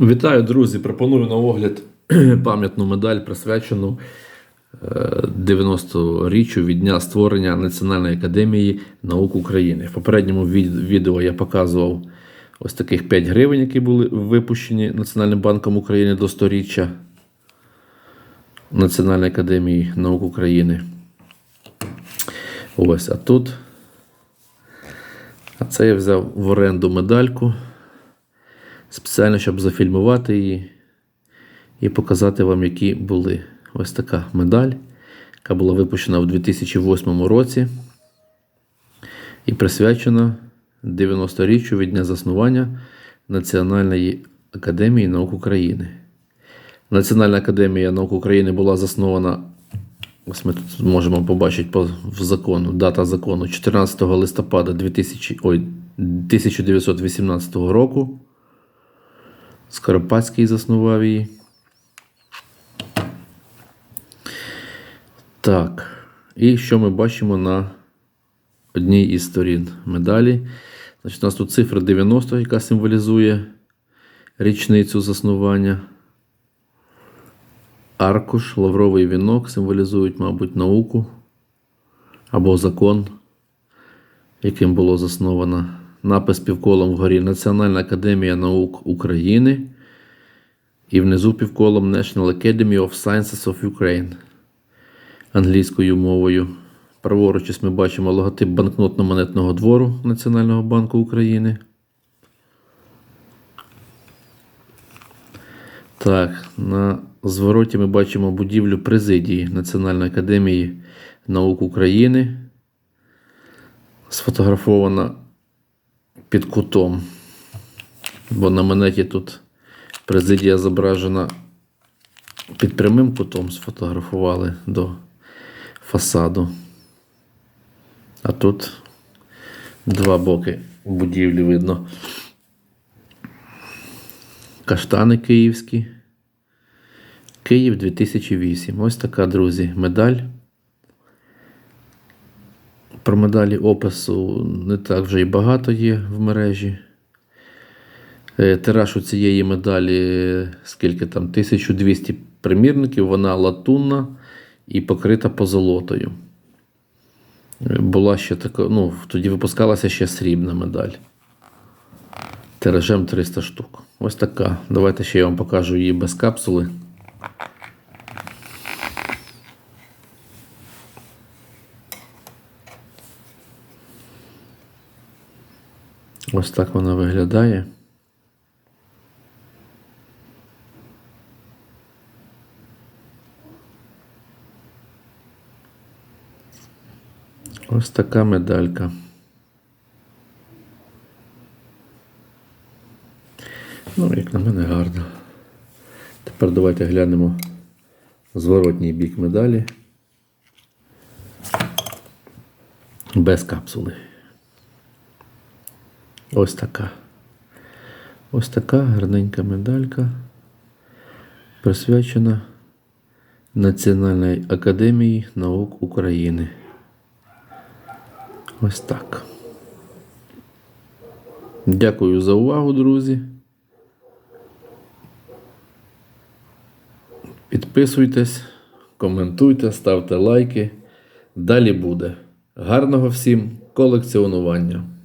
Вітаю, друзі! Пропоную на огляд пам'ятну медаль, присвячену е, 90-річчю від дня створення Національної академії наук України. В попередньому відео я показував ось таких 5 гривень, які були випущені Національним банком України до 100-річчя Національної академії наук України. Ось, а тут. А це я взяв в оренду медальку спеціально, щоб зафільмувати її і показати вам, які були. Ось така медаль, яка була випущена в 2008 році і присвячена 90-річчю від дня заснування Національної академії наук України. Національна академія наук України була заснована. Ось ми тут можемо побачити по закону, дата закону 14 листопада 2000, ой, 1918 року. Скоропадський заснував її. Так. І що ми бачимо на одній із сторін медалі? Значить, у нас тут цифра 90, яка символізує річницю заснування. Аркуш, лавровий вінок символізують, мабуть, науку або закон, яким було засновано. Напис півколом вгорі Національна академія наук України. І внизу півколом National Academy of Sciences of Ukraine англійською мовою. Праворуч ми бачимо логотип банкнотно-монетного двору Національного банку України. Так, на звороті ми бачимо будівлю президії Національної академії наук України. Сфотографована під кутом. Бо на монеті тут президія зображена під прямим кутом, сфотографували до фасаду. А тут два боки будівлі видно. Каштани київські. Київ 2008. Ось така, друзі, медаль. Про медалі опису не так вже і багато є в мережі. Е, Тираж у цієї медалі, скільки там, 1200 примірників, вона латунна і покрита позолотою. Е, Була ще така, ну, тоді випускалася ще срібна медаль. Тиражем 300 штук. Ось така. Давайте ще я вам покажу її без капсули. Ось так вона виглядає. Ось така медалька. Ну, як на мене гарно. Тепер давайте глянемо зворотній бік медалі. Без капсули. Ось така. Ось така гарненька медалька, присвячена Національній академії наук України. Ось так. Дякую за увагу, друзі. Підписуйтесь, коментуйте, ставте лайки. Далі буде. Гарного всім колекціонування!